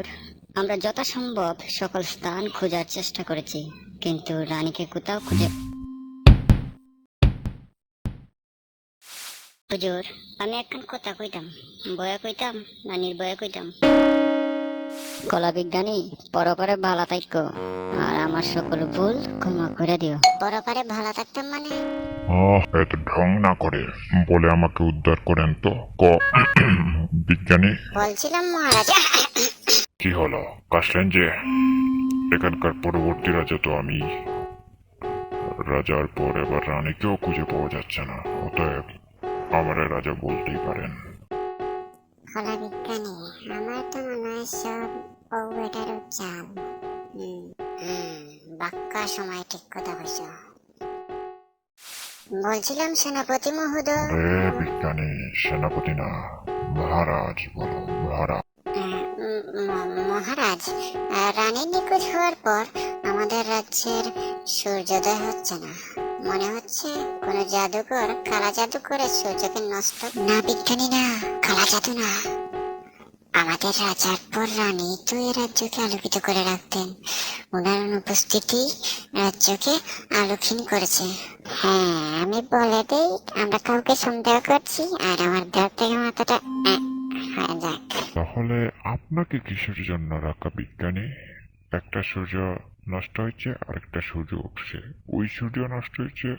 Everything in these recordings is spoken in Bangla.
হুজুর আমরা যথাসম্ভব সকল স্থান খোঁজার চেষ্টা করেছি কিন্তু রানীকে কোথাও খুঁজে হুজুর আমি একখান কথা কইতাম বয়া কইতাম না নির্বয়া কইতাম? কলা বিজ্ঞানী পরপারে ভালো থাকো আর আমার সকল ভুল ক্ষমা করে দিও। পরপারে ভালো থাকতাম মানে? আহ এত ঢং না করে বলে আমাকে উদ্ধার করেন তো। ক বিজ্ঞানী? বলছিলাম মহারাজ। কি হলো? কাশলেন যে? এখানকার পরবর্তী রাজা তো আমি। রাজার পর এবার রানীকেও খুঁজে পাওয়া যাচ্ছে না অতএব আমার রাজা বলতেই পারেন। কলা বিজ্ঞানী আমার তো মনে হয় সব ওয়েটার চাল বাক্কা সময় ঠিক কথা বলছিলাম সেনাপতি মহোদয়। বিজ্ঞানী সেনাপতি না মহারাজ বলো মহারাজ। মহারাজ রানীর নিখোঁজ হওয়ার পর আমাদের রাজ্যের সূর্যোদয় হচ্ছে না। মনে হচ্ছে কোন জাদুকর, কালা জাদু করে সূর্যকে নষ্ট না, বিজ্ঞানী না, কালা জাদু না। আমাদের রাজার পর রানী তো এই রাজ্যকে আলোকিত করে রাখতেন। ওনার অনুপস্থিতি রাজ্যকে আলোকহীন করেছে। হ্যাঁ আমি বলে দেই, আমরা কাউকে সন্দেহ করছি, আর আমার দেহ থেকে মাথাটা আহ, যাক। তাহলে আপনাকে কিসের জন্য রাখা বিজ্ঞানী? একটা সূর্য নষ্ট হয়েছে আর একটা সূর্য উঠছে। ওই সূর্য নষ্ট হয়েছে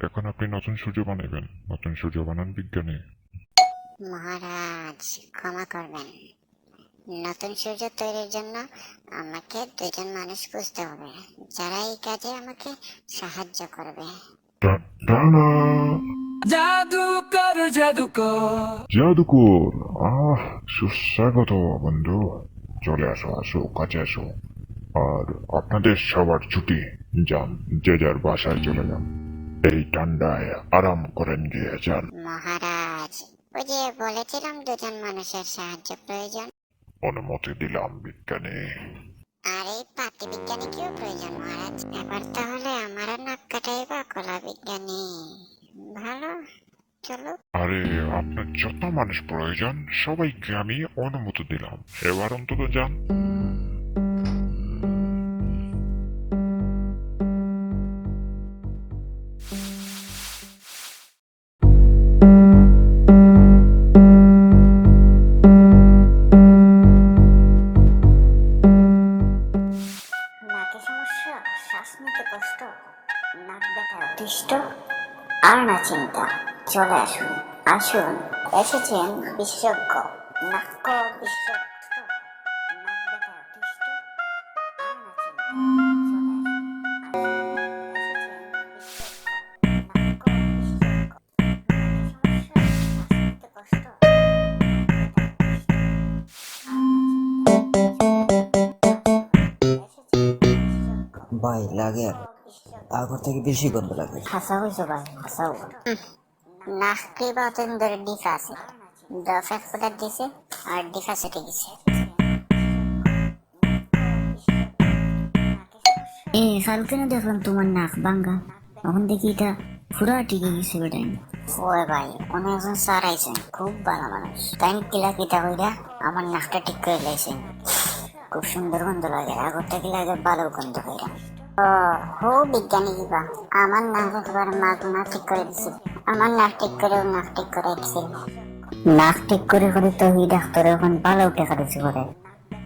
এখন আপনি নতুন সূর্য বানাবেন। নতুন সূর্য বানান বিজ্ঞানী। মহারাজ ক্ষমা করবেন। নতুন সূর্য তৈরির জন্য আমাকে দুজন মানুষ খুঁজতে হবে যারা এই কাজে আমাকে সাহায্য করবে। টানা! জাদুকর আহ সুস্বাগত বন্ধু। চলে আসো আসো কাছে আসো। আর আপনাদের সবার ছুটি যান যে যার বাসায় চলে যান। এই ঠান্ডায় আরাম করেন গিয়ে যান মহারাজ ওই যে বলেছিলাম দুজন মানুষের সাহায্য প্রয়োজন। অনুমতি দিলাম বিজ্ঞানী। আর এই পাতি বিজ্ঞানীকেও প্রয়োজন মহারাজ। এবার তাহলে আমারও নাক কাটাই বা কলা বিজ্ঞানী। ভালো? আরে আপনার যত মানুষ প্রয়োজন সবাইকে আমি অনুমতি দিলাম। এবার অন্তত যান। চলে আসুন আসুন এসেছেন বিশেষজ্ঞ নাক বিশেষজ্ঞ নাক ব্যথা অতিষ্ঠ আর না চিন্তা ভাই লাগে। আর আগর থেকে বেশি গন্ধ লাগে। হাসা হইছো ভাই হাসাও নাক ক্রিবাতেন ধরে ডিফা আছে। দফেক ফুটার দিছে আর ডিফা সেটে গেছে। এ কালকে না দেখলাম তোমার নাক ভাঙ্গা। এখন দেখি এটা পুরা টিকে গেছে বেটাই ওই ভাই উনি একজন স্যার আইছেন খুব ভালো মানুষ। তাই কিলা কিতা কইরা আমার নাকটা ঠিক করে লাইছেন। খুব সুন্দর গন্ধ লাগে আগর থেকে লাগে ভালো গন্ধ কইরা ও হো বিজ্ঞানী দিবা আমার নাক একবার না ঠিক করে দিছি। আমার নাক ঠিক করে নাক ঠিক করে নাক ঠিক করে করে তো এই ডাক্তার এখন ভালো টাকা দিছি করে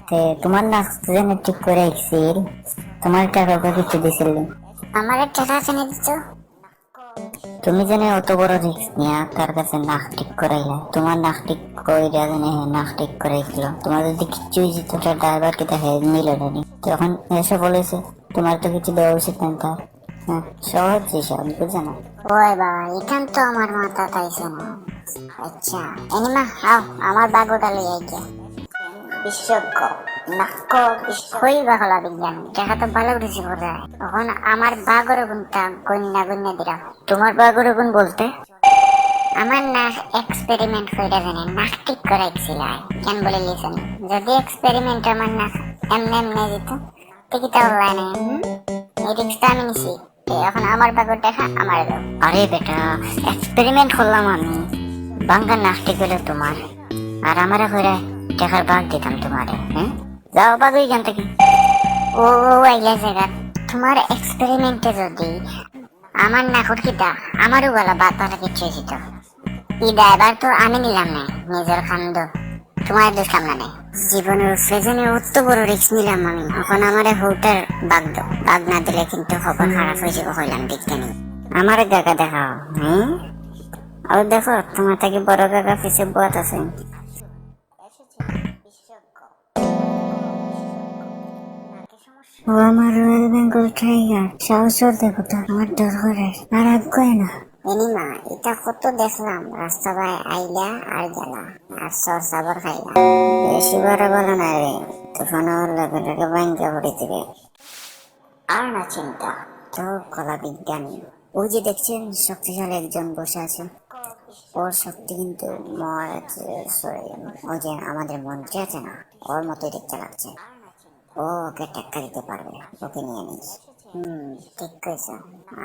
তে তোমার নাক যেন ঠিক করে রাখছিল তোমার টাকা কিছু দিছিল। আমার টাকা দিত তুমি জানে অত বড় রিস্ক নিয়া তার কাছে নাক ঠিক করাইলা। তোমার নাক ঠিক কইরা জানে নাক ঠিক করাইছিল। তোমার যদি কিচ্ছু যেত তার ড্রাইভার কে দেখে নিল তখন এসে বলেছে তোমার তো কিছু দেওয়া উচিত না তার। সহজ বুঝে না ওই বাবা এখান তো আমার মাথা তাইছে না আচ্ছা এনিমা আও আমার বাগোটা লইয়া গিয়া নাক্য বিজ্ঞান দেখা তো ভালো হয় এখন আমার বাগর গুণটা গন্যা দিরা তোমার বাগর গুণ বলতে আমার নাক এক্সপেরিমেন্ট কইরা জানে নাক ঠিক করাইছিল কেন বলে লিসেন যদি এক্সপেরিমেন্ট আমার নাক এমনি এমনি দিত টিকিট অনলাইনে এই রিক্সটা আমি নিছি এ, এখন আমার বাগর দেখা আমার দাও আরে বেটা এক্সপেরিমেন্ট করলাম আমি। নাস্তি করে তোমার। আর আমারে করে টাকার ভাগ দিতাম তোমারে হ্যাঁ? যাও থেকে। ও আইলা জায়গা তোমার এক্সপেরিমেন্টে যদি আমার নাকুর কিটা আমারও গলা বাদ পালা কিচ্ছু হয়েছিল ই ড্রাইভার তো আমি নিলাম না নিজের খান্দ। তোমার দোষ কামলা নেই। জীবনের ফ্রেজনে অত বড় রিস্ক নিলাম আমি এখন আমার হোটেল বাগ বাগ না দিলে কিন্তু খবর খারাপ হয়ে যাবে, হইলাম বিজ্ঞানী আমারে কাকা দেখাও হ্যাঁ? আর দেখো, তোমার থেকে বড় কাকা পিছে বত আছে। ও আমার রয়্যাল বেঙ্গল টাইগার, সাহস দেখো তো, আমার ডর করে আর আগ্রহ না। এনিমা এটা কত দেখলাম রাস্তা আইলা আর গেলা আর সর সাবর খাইলা। বেশি বড় বলো না রে তখন লগে পড়ে দিবে। আর না চিন্তা তো কলা বিজ্ঞানী। ওই যে দেখছেন শক্তিশালী একজন বসে আছে। ওর শক্তি কিন্তু ওই যে আমাদের মন্ত্রী আছে না ওর মতোই দেখতে লাগছে। ও ওকে টেক্কা দিতে পারবে ওকে নিয়ে নিস। হুম ঠিক কইছ।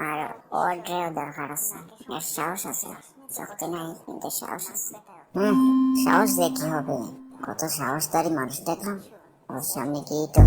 আর অর্ডারও দরকার আছে। এর সাহস আছে। শক্তি নাই কিন্তু সাহস আছে। হুম। সাহস দেখি হবে। কত সাহসদারি মানুষ দেখলাম। ওর সামনে গিয়ে তো